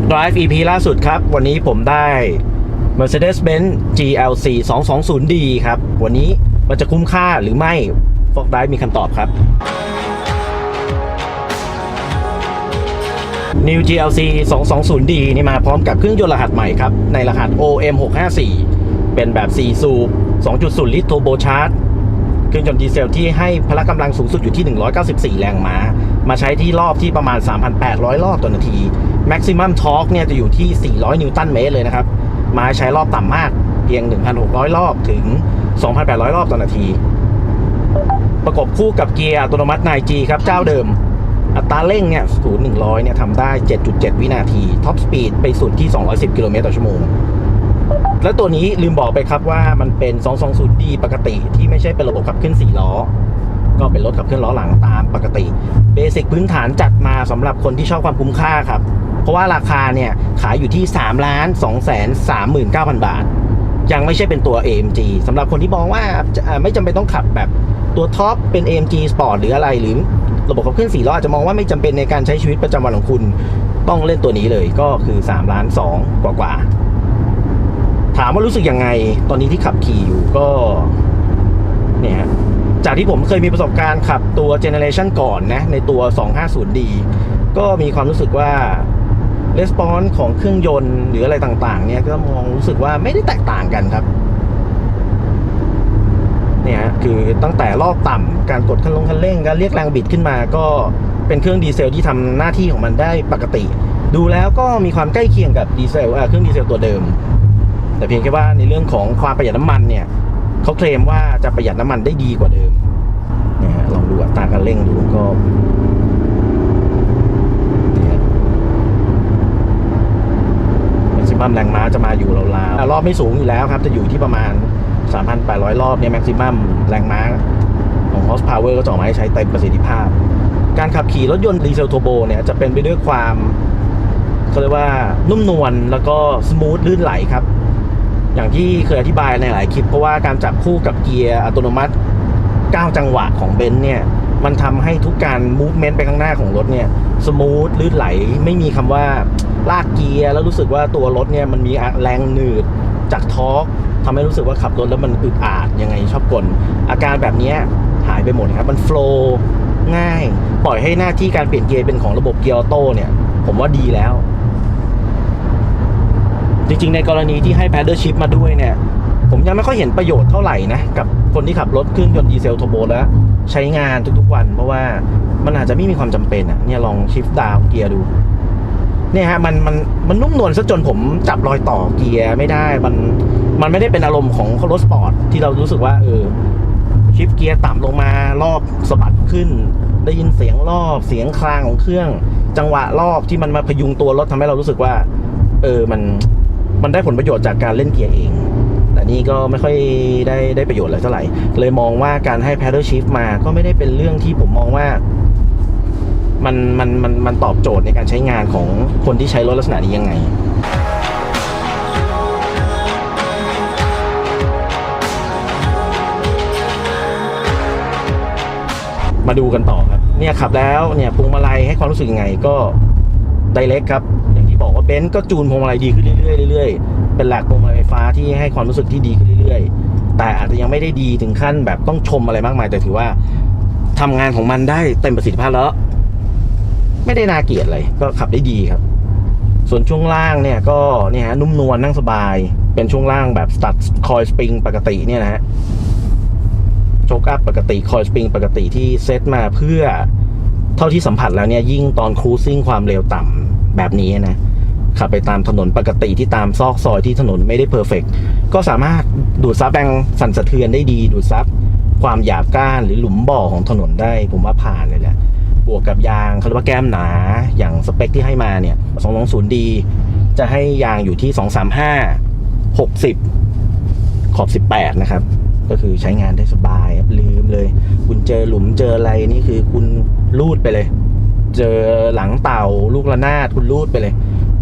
Fog Drive EP ล่าสุดครับ วันนี้ผมได้ Mercedes-Benz GLC 220D ครับ วันนี้มันจะคุ้มค่าหรือไม่ Fog Drive มีคำตอบครับ New GLC 220D นี่มาพร้อมกับเครื่องยนต์รหัสใหม่ครับ ในรหัส OM 654เป็นแบบ 4 สูบ 2.0 ลิตร Turbo Charge เครื่องยนต์ดีเซลที่ให้พละกำลังสูงสุดอยู่ที่ 194 แรงม้า มาใช้ที่รอบที่ประมาณ 3,800 รอบต่อนาที Maximum Torque เนี่ยจะอยู่ที่ 400 นิวตันเมตรเลยนะครับ มาใช้รอบต่ำมากเพียง 1,600 รอบถึง 2,800 รอบต่อนาที ประกบคู่กับเกียร์อัตโนมัติ 9G ครับ เจ้าเดิม อัตราเร่งเนี่ยศูนย์หนึ่งร้อยเนี่ยทำได้ 7.7 วินาที ท็อปสปีดไปสุดที่ 210 กิโลเมตรต่อชั่วโมง และตัวนี้ลืมบอกไปครับว่ามันเป็น 220D ปกติที่ไม่ใช่เป็นระบบขับเคลื่อน4ล้อ ก็เป็นรถขับเคลื่อนล้อหลังตามปกติเบสิกพื้นฐานจัดมาสำหรับคนที่ชอบความคุ้มค่าครับ เพราะว่าราคาเนี่ยขายอยู่ที่3ล้าน2แสน39,000 บาท ยังไม่ใช่เป็นตัว AMG สำหรับคนที่มองว่าไม่จำเป็นต้องขับแบบตัวท็อปเป็น AMG Sport หรืออะไรหรือระบบขับเคลื่อน4ล้ออาจจะมองว่าไม่จำเป็นในการใช้ชีวิตประจำวันของคุณ ต้องเล่นตัวนี้เลยก็คือ3ล้าน2กว่ากว่าถามว่ารู้สึกยังไงตอนนี้ที่ขับขี่อยู่ก็เนี่ยฮะ จากที่ผมเคยมีประสบการณ์ขับตัวเจเนเรชันก่อนนะในตัว 250D ก็มีความรู้สึกว่าレスปอนส์ของเครื่องยนต์หรืออะไรต่างๆ เนี่ยก็มองรู้สึกว่าไม่ได้แตกต่างกันครับ เนี่ยคือตั้งแต่รอบต่ำการกดคันลงคันเร่งการเรียกแรงบิดขึ้นมา ก็เป็นเครื่องดีเซลที่ทำหน้าที่ของมันได้ปกติ ดูแล้วก็มีความใกล้เคียงกับดีเซลเครื่องดีเซลตัวเดิม แต่เพียงแค่ว่าในเรื่องของความประหยัดน้ำมันเนี่ย เขาเคลมว่าจะประหยัดน้ำมันได้ดีกว่าเดิมเนี่ยฮะลองดูอัตราการเร่งดูก็แม็กซิมัมแรงม้าจะมาอยู่ราวๆรอบไม่สูงอยู่แล้วครับ จะอยู่ที่ประมาณ 3,800 รอบเนี่ยแม็กซิมัมแรงม้าของ horsepower ก็จะออกมาให้ใช้เต็มประสิทธิภาพ การขับขี่รถยนต์ดีเซลโทโบเนี่ยจะเป็นไปด้วยความเขาเรียกว่านุ่มนวลแล้วก็สมูทลื่นไหลครับ อย่างที่เคยอธิบายในหลายคลิป เพราะว่าการจับคู่กับเกียร์อัตโนมัติ 9 จังหวะของเบนซ์เนี่ยมันทำให้ทุกการมูฟเมนต์ไปข้างหน้าของรถเนี่ยสมูทลื่นไหลไม่มีคำว่าลากเกียร์แล้วรู้สึกว่าตัวรถเนี่ยมันมีแรงหนืดจากทอร์กทำให้รู้สึกว่าขับรถแล้วมันอึดอัดยังไงชอบกล อาการแบบนี้หายไปหมดครับ มันโฟล์ง่าย ปล่อยให้หน้าที่การเปลี่ยนเกียร์เป็นของระบบเกียร์ออโต้เนี่ย ผมว่าดีแล้ว จริงๆ ในกรณีที่ให้ paddle shift มาด้วยเนี่ย ผมยังไม่ค่อยเห็นประโยชน์เท่าไหร่นะ กับคนที่ขับรถเครื่องยนต์ดีเซลโทโบแล้ว ใช้งานทุกๆวัน เพราะว่ามันอาจจะไม่มีความจำเป็นอะเนี่ยลองชิฟต์ดาวเกียร์ดูเนี่ยฮะมันมันมันนุ่มนวลซะจนผมจับรอยต่อเกียร์ไม่ได้มันมันไม่ได้เป็นอารมณ์ของรถสปอร์ตที่เรารู้สึกว่าเออชิฟต์เกียร์ต่ำลงมารอบสะบัดขึ้น ได้ยินเสียงรอบเสียงคลางของเครื่อง จังหวะรอบที่มันมาพยุงตัวรถทำให้เรารู้สึกว่า เออมัน มันได้ผลประโยชน์จากการเล่นเกียร์เอง แต่นี่ก็ไม่ค่อยได้ได้ประโยชน์อะไรเท่าไหร่ เลยมองว่าการให้ paddle shift มาก็ไม่ได้เป็นเรื่องที่ผมมองว่ามันมันมันมันตอบโจทย์ในการใช้งานของคนที่ใช้รถลักษณะนี้ยังไงมาดูกันต่อครับ เนี่ยขับแล้วเนี่ยพวงมาลัยให้ความรู้สึกยังไงก็ไดเ c กครับ บอกว่าเบนซ์ก็จูนพวงมาลัยดีขึ้นเรื่อยๆเรื่อยๆเป็นหลักพวงมาลัยไฟฟ้าที่ให้ความรู้สึกที่ดีขึ้นเรื่อยๆ แต่อาจจะยังไม่ได้ดีถึงขั้นแบบต้องชมอะไรมากมาย แต่ถือว่าทำงานของมันได้เต็มประสิทธิภาพแล้ว ไม่ได้น่าเกลียดเลยก็ขับได้ดีครับ ส่วนช่วงล่างเนี่ยก็เนี่ยฮะนุ่มนวลนั่งสบาย เป็นช่วงล่างแบบสตัดคอยสปริงปกติเนี่ยนะฮะโชคอัพปกติคอยสปริงปกติที่เซตมาเพื่อเท่าที่สัมผัสแล้วเนี่ยยิ่งตอนครูซิ่งความเร็วต่ำแบบนี้นะ ขับไปตามถนนปกติที่ตามซอกซอยที่ถนนไม่ได้เพอร์เฟกก็สามารถดูดซับแรงสั่นสะเทือนได้ดี ดูดซับความหยาบก้านหรือหลุมบ่อของถนนได้ ผมว่าผ่านเลยแหละบวกกับยางเขาเรียกว่าแก้มหนาอย่างสเปคที่ให้มาเนี่ย 220D จะให้ยางอยู่ที่ 235 60 ขอบ 18 นะครับ ก็คือใช้งานได้สบายลืมเลย คุณเจอหลุมเจออะไรนี่คือคุณลูดไปเลย เจอหลังเต่าลูกระนาดคุณลูดไปเลย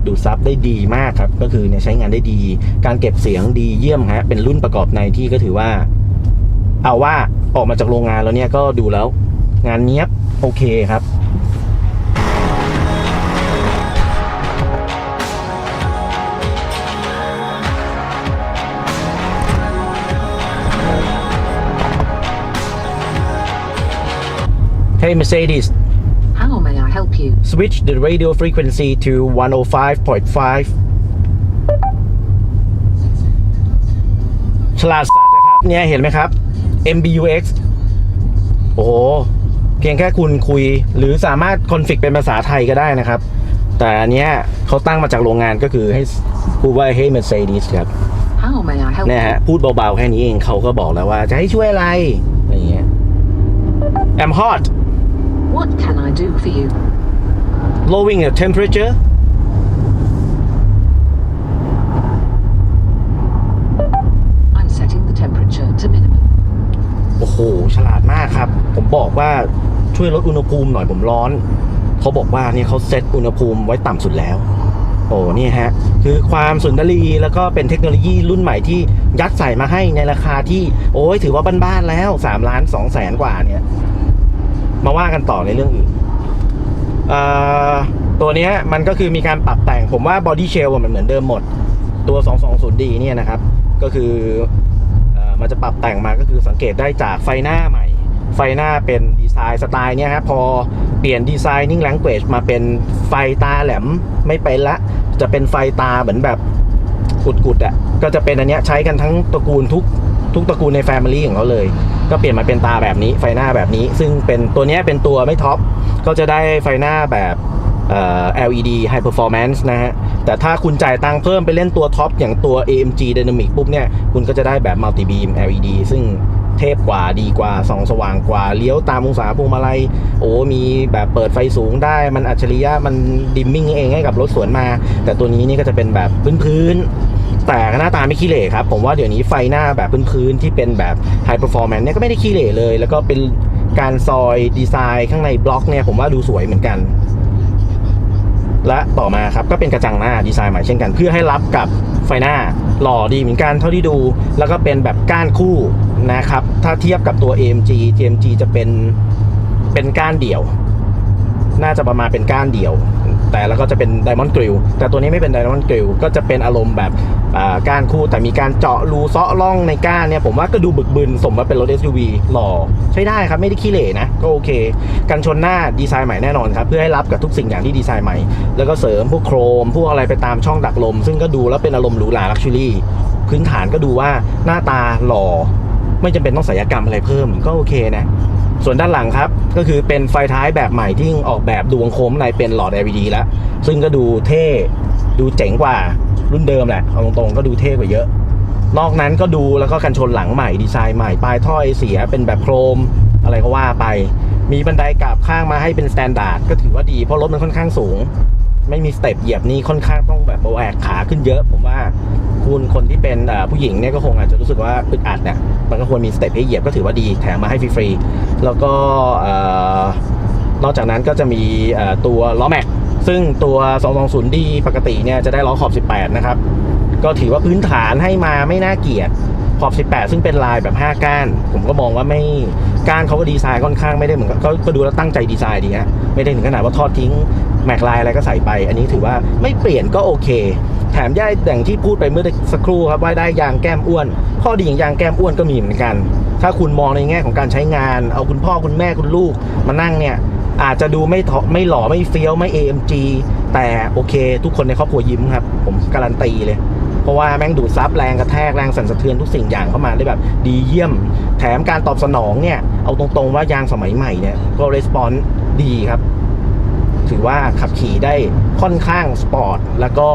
ดูดซับได้ดีมากครับ ก็คือเนี่ยใช้งานได้ดี การเก็บเสียงดีเยี่ยมฮะเป็นรุ่นประกอบในที่ก็ถือว่า เอาว่าออกมาจากโรงงานแล้วเนี่ยก็ดูแล้ว งานเนี้ยบโอเคครับเฮ้ Mercedes help you? switch the radio frequency to 105.5 ฉลาดสัตว์นะครับ เนี่ยเห็นไหมครับ MBUX โอ้โห เพียงแค่คุณคุยหรือสามารถคอนฟิกเป็นภาษาไทยก็ได้นะครับ แต่อันเนี้ยเขาตั้งมาจากโรงงานก็คือให้พูดว่า Hey Mercedes ครับ How may I help เนี่ย you? ฮะพูดเบาๆ แค่นี้เองเขาก็บอกแล้วว่าจะให้ช่วยอะไรอะไรอย่างเงี้ย I'm hot What can I do for you? Lowering the temperature I'm setting the temperature to minimum. โอ้โห ฉลาดมากครับ ผมบอกว่าช่วยลดอุณหภูมิหน่อยผมร้อน เขาบอกว่าเนี่ยเขาเซตอุณหภูมิไว้ต่ำสุดแล้ว โอ้เนี่ยฮะ คือความสุนทรีแล้วก็เป็นเทคโนโลยีรุ่นใหม่ที่ยัดใส่มาให้ในราคาที่ โอ้ยถือว่าบ้านๆแล้ว3ล้าน2แสนกว่าเนี่ย มาว่ากันต่อในเรื่องอื่นเอ่อ ตัวนี้มันก็คือมีการปรับแต่งผมว่าบอดี้เชลมันเหมือนเดิมหมด ตัว 220D เนี่ยนะครับ ก็คืออมันจะปรับแต่งมาก็คือสังเกตได้จากไฟหน้าใหม่ ไฟหน้าเป็นดีไซน์สไตล์เนี่ยครับพอเปลี่ยนดีไซนิ่ง l ล n เ u a g e มาเป็นไฟตาแหลมไม่เป็นละ จะเป็นไฟตาเหมือนแบบกุดๆอะก็จะเป็นอันเนี้ยใช้กันทั้งตระกูลทุกทุกตระกูลในแฟมิลี่ของเขาเลย ก็เปลี่ยนมาเป็นตาแบบนี้ไฟหน้าแบบนี้ ซึ่งเป็นตัวนี้เป็นตัวไม่ท็อป ก็จะได้ไฟหน้าแบบ LED High Performance นะฮะ แต่ถ้าคุณจ่ายตังค์เพิ่มไปเล่นตัวท็อปอย่างตัว AMG Dynamic ปุ๊บเนี่ย คุณก็จะได้แบบ Multi Beam LED ซึ่งเทพกว่าดีกว่าส่องสว่างกว่าเลี้ยวตามองศาพวงมาลัยโอ้มีแบบเปิดไฟสูงได้ มันอัจฉริยะมันดิมมิ่งเองให้กับรถสวนมา แต่ตัวนี้นี่ก็จะเป็นแบบพื้นๆแต่หน้าตาไม่ขี้เหร่ครับ ผมว่าเดี๋ยวนี้ไฟหน้าแบบพื้นๆที่เป็นแบบ High Performance เนี่ยก็ไม่ได้ขี้เหร่เลย แล้วก็เป็น การซอยดีไซน์ข้างในบล็อกเนี่ยผมว่าดูสวยเหมือนกัน และต่อมาครับก็เป็นกระจังหน้าดีไซน์ใหม่เช่นกัน เพื่อให้รับกับไฟหน้าหล่อดีเหมือนกันเท่าที่ดู แล้วก็เป็นแบบก้านคู่นะครับ ถ้าเทียบกับตัว AMG TMG จะเป็นเป็นก้านเดี่ยว น่าจะประมาณเป็นก้านเดี่ยว แต่แล้วก็จะเป็น Diamond Grill แต่ตัวนี้ไม่เป็น Diamond Grill ก็จะเป็นอารมณ์แบบาก้านคู่แต่มีการเจาะรูเซาะร่องในก้านเนี่ยผมว่าก็ดูบึกบึนสมว่าเป็นรถ SUV หล่อใช้ได้ครับไม่ได้ขี้เหร่นะ ก็โอเค กันชนหน้าดีไซน์ใหม่แน่นอนครับ เพื่อให้รับกับทุกสิ่งอย่างที่ดีไซน์ใหม่ แล้วก็เสริมพวกโครม พวกอะไรไปตามช่องดักลม ซึ่งก็ดูแล้วเป็นอารมณ์หรูหราลักชัวรี่พื้นฐานก็ดูว่าหน้าตาหล่อไม่จำเป็นต้องศัลยกรรมอะไรเพิ่มก็โอเคนะ ส่วนด้านหลังครับ ก็คือเป็นไฟท้ายแบบใหม่ที่ออกแบบดวงโค้งในเป็นหลอด LED แล้ว ซึ่งก็ดูเท่ดูเจ๋งกว่ารุ่นเดิมแหละเอาตรงๆก็ดูเท่กว่าเยอะ นอกนั้นก็ดูแล้วก็กันชนหลังใหม่ดีไซน์ใหม่ปลายท่อไอเสียเป็นแบบโครมอะไรก็ว่าไป มีบันไดกราบข้างมาให้เป็นสแตนดาร์ดก็ถือว่าดีเพราะรถมันค่อนข้างสูง ไม่มีสเต็ปเหยียบนี่ค่อนข้างต้องแบบแหวกขาขึ้นเยอะ ผมว่า คุณคนที่เป็นผู้หญิงเนี่ยก็คงอาจจะรู้สึกว่าอึดอัดเนี่ยมันก็ควรมีสเต็ปให้เหยียบก็ถือว่าดีแถมมาให้ฟรีๆแล้วก็นอกจากนั้นก็จะมีตัวล้อแม็กซึ่งตัว 220D ปกติเนี่ยจะได้ล้อขอบ 18 นะครับ ก็ถือว่าพื้นฐานให้มาไม่น่าเกลียดขอบ 18 ซึ่งเป็นลายแบบ 5 ก้าน ผมก็มองว่าไม่ก้านเขาก็ดีไซน์ค่อนข้างไม่ได้เหมือนกับก็ก็ดูแล้วตั้งใจดีไซน์ดีฮะไม่ได้ถึงขนาดว่าทอดทิ้ง แม็กลายอะไรก็ใส่ไป อันนี้ถือว่าไม่เปลี่ยนก็โอเค แถมย่ายอย่งที่พูดไปเมื่อสักครู่ครับว่าได้ยางแก้มอ้วน ข้อดีอย่างยางแก้มอ้วนก็มีเหมือนกัน ถ้าคุณมองในแง่ของการใช้งาน เอาคุณพ่อคุณแม่คุณลูกมานั่งเนี่ยอาจจะดูไม่ไม่หล่อไม่เฟี้ยวไม่ AMG แต่โอเค ทุกคนในครอบครัวยิ้มครับ ผมการันตีเลย เพราะว่าแม่งดูดซับแรงกระแทกแรงสั่นสะเทือนทุกสิ่งอย่างเข้ามาได้แบบ ดีเยี่ยม แถมการตอบสนองเนี่ย เอาตรงๆว่ายางสมัยใหม่เนี่ยก็รีสปอนส์ดีครับ ถือว่าขับขี่ได้ค่อนข้างสปอร์ตแล้วก็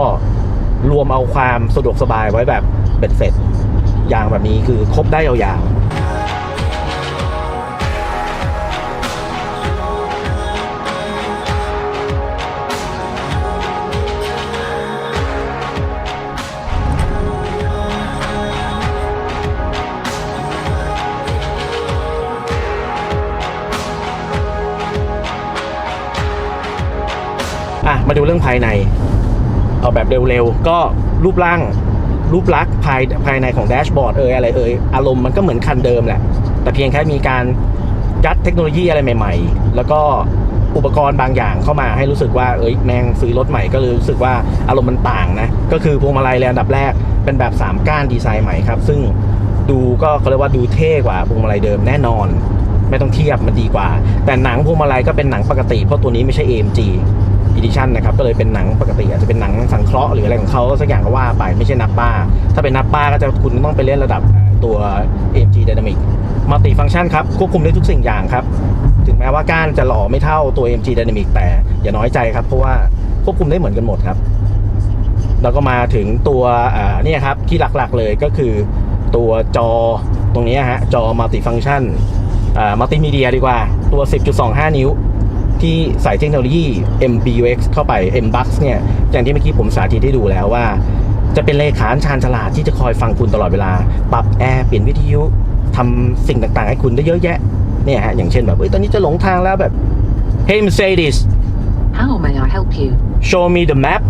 รวมเอาความสะดวกสบายไว้แบบเบ็ดเสร็จยางแบบนี้คือครบได้ยาวๆอะมาดูเรื่องภายใน เอาแบบเร็วๆ ก็รูปร่างรูปลักษณ์ภายภายในของแดชบอร์ดเอ่ยอะไรเอ่ยอารมณ์มันก็เหมือนคันเดิมแหละ แต่เพียงแค่มีการยัดเทคโนโลยีอะไรใหม่ ๆ แล้วก็อุปกรณ์บางอย่างเข้ามาให้รู้สึกว่าเอ้ยแมงซื้อรถใหม่ก็เลยรู้สึกว่าอารมณ์มันต่างนะ ก็คือพวงมาลัยเลนดับแรกเป็นแบบ 3 ก้านดีไซน์ใหม่ครับ ซึ่งดูก็เขาเรียกว่าดูเท่กว่าพวงมาลัยเดิมแน่นอน ไม่ต้องเทียบมันดีกว่า แต่หนังพวงมาลัยก็เป็นหนังปกติเพราะตัวนี้ไม่ใช่ AMG Edition นะครับก็เลยเป็นหนังปกติอาจจะเป็นหนังสังเคราะห์หรืออะไรของเขาสักอย่างก็ว่าไปไม่ใช่นับป้า ถ้าเป็นนับป้าก็จะคุณต้องไปเล่นระดับตัว AMG Dynamic มัลติฟัง c t ชันครับควบคุมได้ทุกสิ่งอย่างครับ ถึงแม้ว่าก้านจะหล่อไม่เท่าตัว AMG Dynamic แต่อย่าน้อยใจครับ เพราะว่าควบคุมได้เหมือนกันหมดครับ แล้วก็มาถึงตัวนี่ครับที่หลักๆเลยก็คือตัวจอตรงนี้ฮะจอมัลติฟัง c t ชันมัลติมีเดียดีกว่าตัว 10.25 นิ้ว ที่ใส่เทคโนโลยี MBUX เข้าไป MBUX เนี่ยอย่างที่เมื่อกี้ผมสาธิตให้ดูแล้วว่า จะเป็นเลขาชาญฉลาดที่จะคอยฟังคุณตลอดเวลา ปรับแอร์เปลี่ยนวิทยุทำสิ่งต่างๆ ให้คุณได้เยอะแยะเนี่ยฮะอย่างเช่นแบบเฮ้ยตอนนี้จะหลงทางแล้วแบบ Hey Mercedes How may I help you? show me the map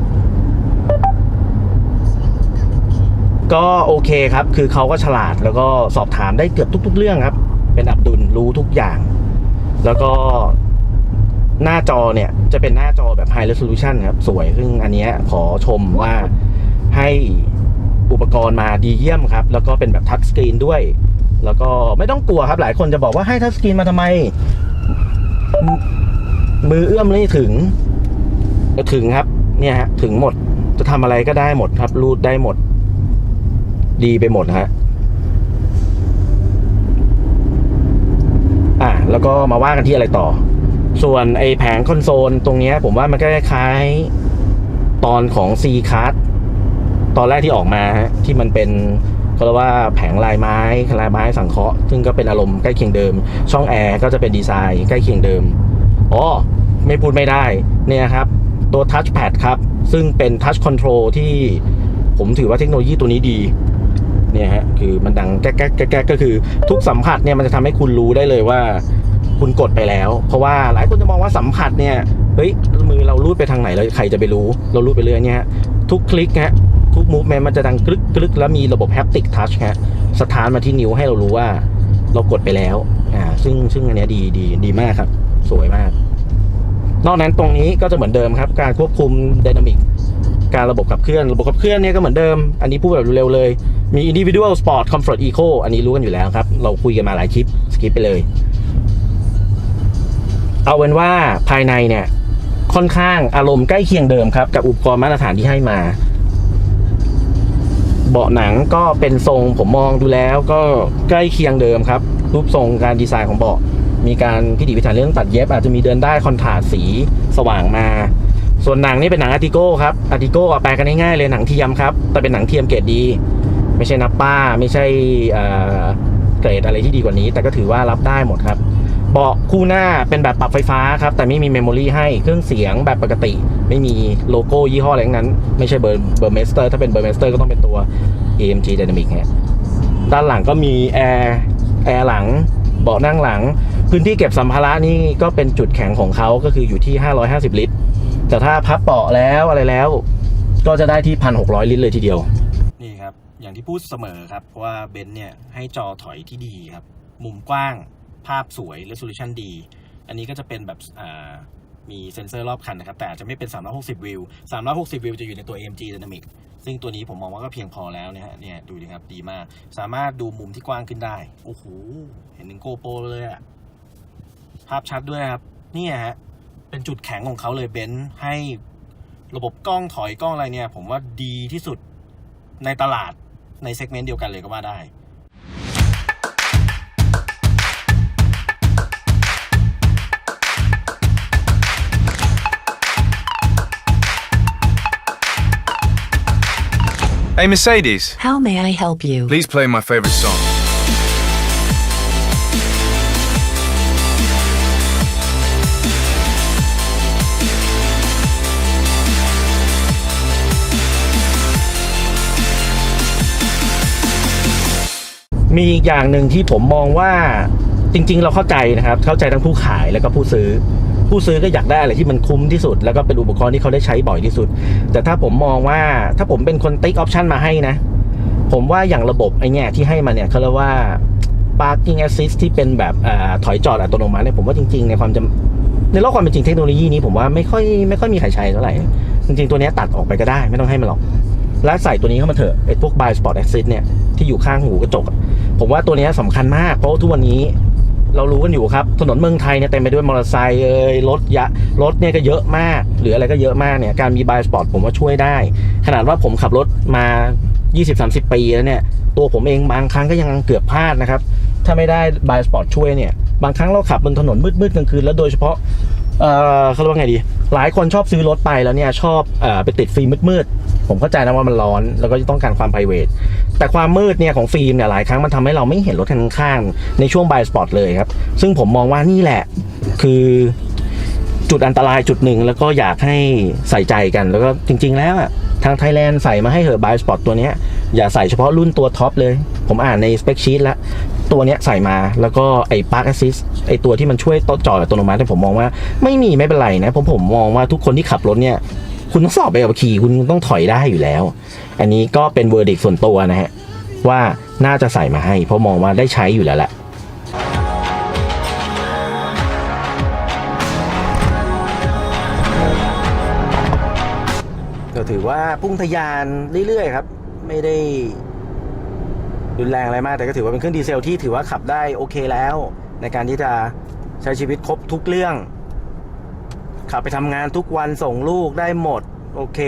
ก็โอเคครับ คือเขาก็ฉลาดแล้วก็สอบถามได้เกือบทุก ๆ เรื่องครับ เป็นอับดุลรู้ทุกอย่าง แล้วก็ หน้าจอเนี่ยจะเป็นหน้าจอแบบ High Resolution ครับ สวยซึ่งอันเนี้ยขอชมว่าให้อุปกรณ์มาดีเยี่ยมครับ แล้วก็เป็นแบบทัชสกรีนด้วย แล้วก็ไม่ต้องกลัวครับหลายคนจะบอกว่าให้ทัชสกรีนมาทำไม มือเอื้อมไม่ถึงถึงครับ เนี่ยฮะถึงหมดจะทำอะไรก็ได้หมดครับ รูดได้หมด ดีไปหมดฮะอะแล้วก็มาว่ากันที่อะไรต่อ ส่วนไอแผงคอนโซลตรงนี้ผมว่ามันก็คล้ายๆตอนของ C c a r ตอนแรกที่ออกมาฮะที่มันเป็นก็เรียกว่าแผงลายไม้ลายไม้สังเคราะห์ซึ่งก็เป็นอารมณ์ใกล้เคียงเดิม ช่องแอร์ก็จะเป็นดีไซน์ใกล้เคียงเดิมอ๋อไม่พูดไม่ได้เนี่ยครับ ตัว Touchpad ครับ ซึ่งเป็น Touch Control ที่ผมถือว่าเทคโนโลยีตัวนี้ดีเนี่ยฮะคือมันดังแก๊กแก๊กแก๊กก็คือทุกสัมผัสเนี่ยมันจะทำให้คุณรู้ได้เลยว่า คุณกดไปแล้ว เพราะว่าหลายคนจะมองว่าสัมผัสเนี่ยเฮ้ยมือเราลูดไปทางไหนเลยใครจะไปรู้ เราลูดไปเรื่อยเนี่ยทุกคลิกฮะทุกมูฟเมนต์มันจะดังกรึกกรึกแล้วมีระบบแฮปติกทัชฮะสถานมาที่นิ้วให้เรารู้ว่า เรากดไปแล้วอ่าซึ่งซึ่งอันนี้ดีดีดีมากครับ สวยมาก นอกนั้นตรงนี้ก็จะเหมือนเดิมครับ การควบคุมไดนามิกการระบบขับเคลื่อนระบบขับเคลื่อนเนี่ยก็เหมือนเดิม อันนี้พูดแบบเร็วๆเลย มี individual sport comfort eco อันนี้รู้กันอยู่แล้วครับ เราคุยกันมาหลายคลิปสกิปไปเลย เอาเป็นว่าภายในเนี่ย ค่อนข้างอารมณ์ใกล้เคียงเดิมครับ กับอุปกรณ์มาตรฐานที่ให้มา เบาะหนังก็เป็นทรงผมมองดูแล้วก็ใกล้เคียงเดิมครับ รูปทรงการดีไซน์ของเบาะมีการพิถีพิถันเรื่องตัดเย็บ อาจจะมีเดินได้คอนทราสสีสว่างมา ส่วนหนังนี่เป็นหนังอาร์ติโก้ครับอาร์ติโก้แปลกันง่ายๆเลยหนังเทียมครับ แต่เป็นหนังเทียมเกรดดี ไม่ใช่นับป้า ไม่ใช่เกรดอะไรที่ดีกว่านี้ แต่ก็ถือว่ารับได้หมดครับ เบาะคู่หน้าเป็นแบบปรับไฟฟ้าครับ แต่ไม่มีเมมโมรีให้เครื่องเสียงแบบปกติ ไม่มีโลโก้ยี่ห้ออะไรงนั้น ไม่ใช่เบอร์เบอร์เมสเตอร์ถ้าเป็นเบอร์เมสเตอร์ก็ต้องเป็นตัว AMG Dynamic ฮะด้านหลังก็มีแอร์แอร์หลังเบาะนั่งหลัง พื้นที่เก็บสัมภาระนี่ก็เป็นจุดแข็งของเขาก็คืออยู่ที่ 550 ลิตร แต่ถ้าพับเบาะแล้วอะไรแล้ว ก็จะได้ที่ 1,600 ลิตรเลยทีเดียว นี่ครับ อย่างที่พูดเสมอครับว่าเบนซ์เนี่ยให้จอถอยที่ดีครับ มุมกว้าง ภาพสวย resolution ดี อันนี้ก็จะเป็นแบบมีเซ็นเซอร์รอบคันนะครับ แต่จะไม่เป็น 360 วิว 360 วิวจะอยู่ในตัว AMG Dynamic ซึ่งตัวนี้ผมมองว่าก็เพียงพอแล้วนะฮะเนี่ยดูดิครับดีมาก สามารถดูมุมที่กว้างขึ้นได้ โอ้โห เห็นถึงโกโปรเลยอะภาพชัดด้วยครับ เนี่ยฮะ เป็นจุดแข็งของเขาเลยเบนซ์ให้ระบบกล้องถอยกล้องอะไรเนี่ย ผมว่าดีที่สุดในตลาดในเซกเมนต์เดียวกันเลยก็ว่าได้ Hey Mercedes, How may I help you? please play my favorite song. Mercedes มีอีกอย่างหนึ่งที่ผมมองว่าจริง ๆ เราเข้าใจนะครับ เข้าใจทั้งผู้ขายแล้วก็ผู้ซื้อ ผู้ซื้อก็อยากได้อะไรที่มันคุ้มที่สุด แล้วก็เป็นอุปกรณ์ที่เขาได้ใช้บ่อยที่สุด แต่ถ้าผมมองว่าถ้าผมเป็นคนติ๊กออปชันมาให้นะ ผมว่าอย่างระบบไอเนี่ยที่ให้มาเนี่ยเขาเรียกว่า parking assist ที่เป็นแบบอถอยจอดอัตโนมัติเนี่ยผมว่าจริงๆ ในความจำในโลกความเป็นจริงเทคโนโลยีนี้ผมว่าไม่ค่อยไม่ค่อยมีใครใช้เท่าไหร่ จริงๆ ตัวนี้ตัดออกไปก็ได้ไม่ต้องให้มันหรอก แล้วใส่ตัวนี้เข้ามาเถอะไอ้พวก by sport assist เนี่ยที่อยู่ข้างหูกระจก ผมว่าตัวนี้ยสำคัญมากเพราะทุกวันนี้ เรารู้กันอยู่ครับ ถนนเมืองไทยเนี่ยเต็มไปด้วยมอเตอร์ไซค์เอ่ยรถยะรถเนี่ยก็เยอะมาก หรืออะไรก็เยอะมากเนี่ยการมีบายสปอร์ตผมว่าช่วยได้ ขนาดว่าผมขับรถมา 20-30 ปีแล้วเนี่ย ตัวผมเองบางครั้งก็ยังเกือบพลาดนะครับ ถ้าไม่ได้บายสปอร์ตช่วยเนี่ย บางครั้งเราขับบนถนนมืดๆกลางคืนแล้วโดยเฉพาะเอ่อเขาเรียกว่าไงดี หลายคนชอบซื้อรถไปแล้วเนี่ยชอบเออไปติดฟิล์มมืดๆ ผมเข้าใจนะว่ามันร้อนแล้วก็ต้องการความ p r i v a t แต่ความมืดเนี่ยของฟิล์มเนี่ยหลายครั้งมันทำให้เราไม่เห็นรถคันข้างๆในช่วงบายสปอร์ตเลยครับ ซึ่งผมมองว่านี่แหละคือจุดอันตรายจุดหนึ่งแล้วก็อยากให้ใส่ใจกันแล้วก็จริง ๆ แล้วทางไทยแลนด์ใส่มาให้เหอะบายสปอร์ตตัวเนี้ยอย่าใส่เฉพาะรุ่นตัวท็อปเลย ผมอ่านในสเปคชีตแล้ว ตัวเนี้ยใส่มาแล้วก็ไอ้ Park Assist ไอ้ตัวที่มันช่วยต่อจอดอัตโนมัติผมมองว่าไม่มีไม่เป็นไรนะผมผมมองว่าทุกคนที่ขับรถเนี่ย คุณต้องสอบไปกับขี่คุณต้องถอยได้อยู่แล้ว อันนี้ก็เป็นเวอร์ดิกส่วนตัวนะฮะ ว่าน่าจะใส่มาให้ เพราะมองว่าได้ใช้อยู่แล้วแหละก็ถือว่าพุ่งทะยานเรื่อยๆครับ ไม่ได้รุนแรงอะไรมากแต่ก็ถือว่าเป็นเครื่องดีเซลที่ถือว่าขับได้โอเคแล้ว ในการที่จะใช้ชีวิตครบทุกเรื่อง ขับไปทำงานทุกวันส่งลูกได้หมด โอเค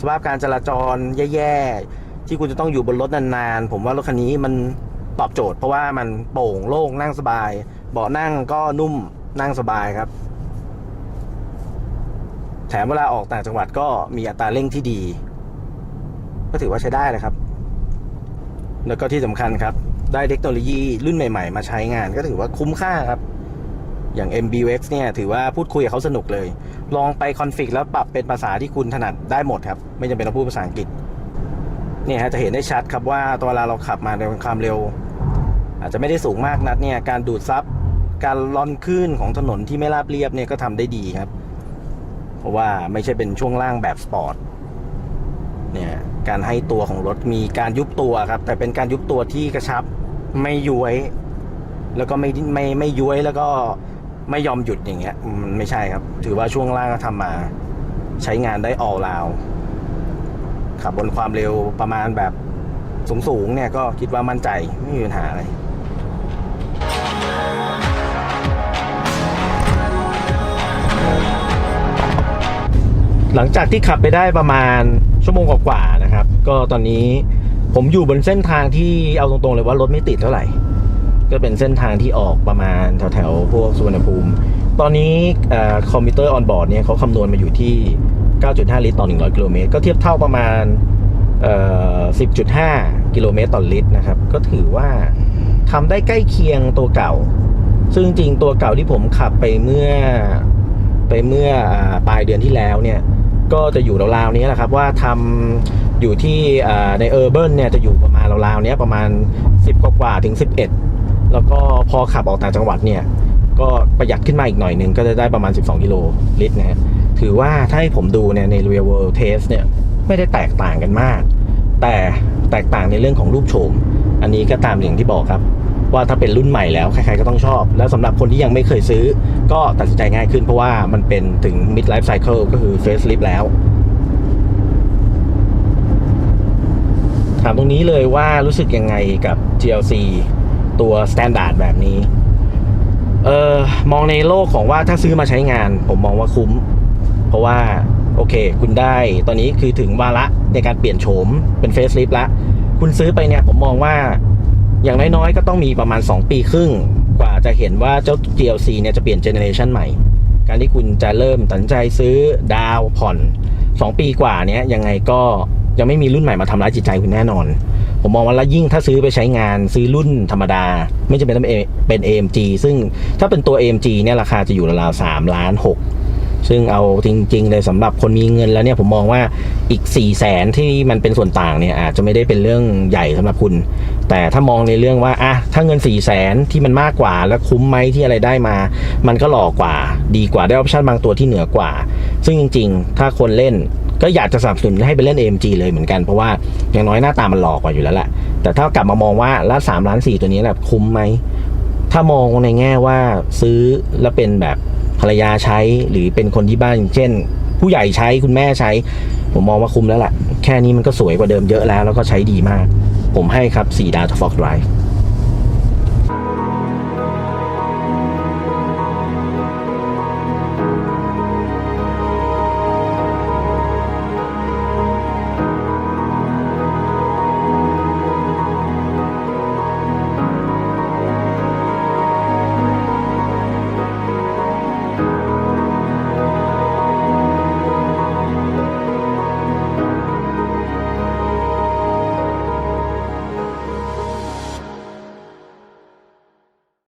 สภาพการจราจรแย่ๆ ที่คุณจะต้องอยู่บนรถนานๆ ผมว่ารถคันนี้มันตอบโจทย์เพราะว่ามันโปร่งโล่งนั่งสบาย เบาะนั่งก็นุ่มนั่งสบายครับ แถมเวลาออกต่างจังหวัดก็มีอัตราเร่งที่ดี ก็ถือว่าใช้ได้เลยครับ แล้วก็ที่สำคัญครับ ได้เทคโนโลยีรุ่นใหม่ ๆ มาใช้งานก็ถือว่าคุ้มค่าครับ อย่าง MBX เนี่ยถือว่าพูดคุยกับเขาสนุกเลย ลองไปคอนฟิกแล้วปรับเป็นภาษาที่คุณถนัดได้หมดครับ ไม่จำเป็นต้องพูดภาษาอังกฤษเนี่ยฮะจะเห็นได้ชัดครับว่าตอนเวลาเราขับมาในความเร็ว อาจจะไม่ได้สูงมากนักเนี่ยการดูดซับการลอนขึ้นของถนนที่ไม่ราบเรียบเนี่ยก็ทำได้ดีครับ เพราะว่าไม่ใช่เป็นช่วงล่างแบบสปอร์ตเนี่ยการให้ตัวของรถมีการยุบตัวครับ แต่เป็นการยุบตัวที่กระชับไม่ย้วย แล้วก็ไม่ไม่ไม่ย้วยแล้วก็ ไม่ยอมหยุดอย่างเงี้ยมันไม่ใช่ครับ ถือว่าช่วงล่างก็ทำมา ใช้งานได้ all round ขับบนความเร็วประมาณแบบสูงๆเนี่ยก็คิดว่ามั่นใจไม่มีปัญหาอะไรหลังจากที่ขับไปได้ประมาณชั่วโมงกว่าๆนะครับ ก็ตอนนี้ผมอยู่บนเส้นทางที่เอาตรงๆเลยว่ารถไม่ติดเท่าไหร่ ก็เป็นเส้นทางที่ออกประมาณแถวๆพวกสุวรรณภูมิ ตอนนี้คอมพิวเตอร์ออนบอร์ดเนี่ยเขาคำนวณมาอยู่ที่ 9.5 ลิตรต่อ 100 กิโลเมตร ก็เทียบเท่าประมาณ 10.5 กิโลเมตรต่อลิตรนะครับ ก็ถือว่าทำได้ใกล้เคียงตัวเก่า ซึ่งจริงตัวเก่าที่ผมขับไปเมื่อไปเมื่ออปลายเดือนที่แล้วเนี่ยก็จะอยู่ราวๆนี้แหละครับว่าทำอยู่ที่ในเออร์เบิร์นเนี่ยจะอยู่ประมาณราวๆนี้ประมาณ 10 กว่าถึง 11 แล้วก็พอขับออกต่างจังหวัดเนี่ยก็ประหยัดขึ้นมาอีกหน่อยหนึ่งก็จะได้ประมาณ 12 กิโลลิตรนะฮะถือว่าถ้าให้ผมดูเนี่ยใน real world test เนี่ยไม่ได้แตกต่างกันมาก แต่แตกต่างในเรื่องของรูปโฉม อันนี้ก็ตามอย่างที่บอกครับ ว่าถ้าเป็นรุ่นใหม่แล้วใครๆก็ต้องชอบ แล้วสำหรับคนที่ยังไม่เคยซื้อ ก็ตัดสินใจง่ายขึ้นเพราะว่ามันเป็นถึง mid life cycle ก็คือ facelift แล้ว ถามตรงนี้เลยว่ารู้สึกยังไงกับ GLC ตัว standard แบบนี้เออมองในโลกของว่าถ้าซื้อมาใช้งาน ผมมองว่าคุ้ม เพราะว่าโอเค คุณได้ตอนนี้คือถึงวาระในการเปลี่ยนโฉมเป็น facelift ละ คุณซื้อไปเนี่ยผมมองว่าอย่างน้อยๆ ก็ต้องมีประมาณ 2 ปีครึ่ง กว่าจะเห็นว่าเจ้า GLC เนี่ยจะเปลี่ยนเจเนเรชันใหม่ การที่คุณจะเริ่มตัดใจซื้อดาวผ่อน 2 ปีกว่าเนี้ยยังไงก็ยังไม่มีรุ่นใหม่มาทำร้ายจิตใจคุณแน่นอน ผมมองว่าแล้วยิ่งถ้าซื้อไปใช้งานซื้อรุ่นธรรมดา ไม่จำเป็นต้องเป็น AMG ซึ่งถ้าเป็นตัว AMG เนี่ยราคาจะอยู่ราวๆ3ล้าน6ซึ่งเอาจริงๆเลยสำหรับคนมีเงินแล้วเนี่ยผมมองว่าอีก4ี่แสนที่มันเป็นส่วนต่างเนี่ยอาจจะไม่ได้เป็นเรื่องใหญ่สำหรับคุณ แต่ถ้ามองในเรื่องว่าอะถ้าเงิน4ี่แสนที่มันมากกว่า แล้วคุ้มไหมที่อะไรได้มา มันก็หล่อกว่า ดีกว่าได้ออปชันบางตัวที่เหนือกว่า ซึ่งจริง ๆ ถ้าคนเล่น ก็อยากจะสนับสนุนให้ไปเล่น AMG เลยเหมือนกันเพราะว่าอย่างน้อยหน้าตามันหลอกว่าอยู่แล้วแหละแต่ถ้ากลับมามองว่าแล้ว3ล้าน4ตัวนี้แหละคุ้มไหมถ้ามองในแง่ว่าซื้อแล้วเป็นแบบภรรยาใช้หรือเป็นคนที่บ้านเช่น ผู้ใหญ่ใช้คุณแม่ใช้ ผมมองว่าคุ้มแล้วแหละแค่นี้มันก็สวยกว่าเดิมเยอะแล้ว แล้วก็ใช้ดีมาก ผมให้ครับ4ดาวทฟอกไดร์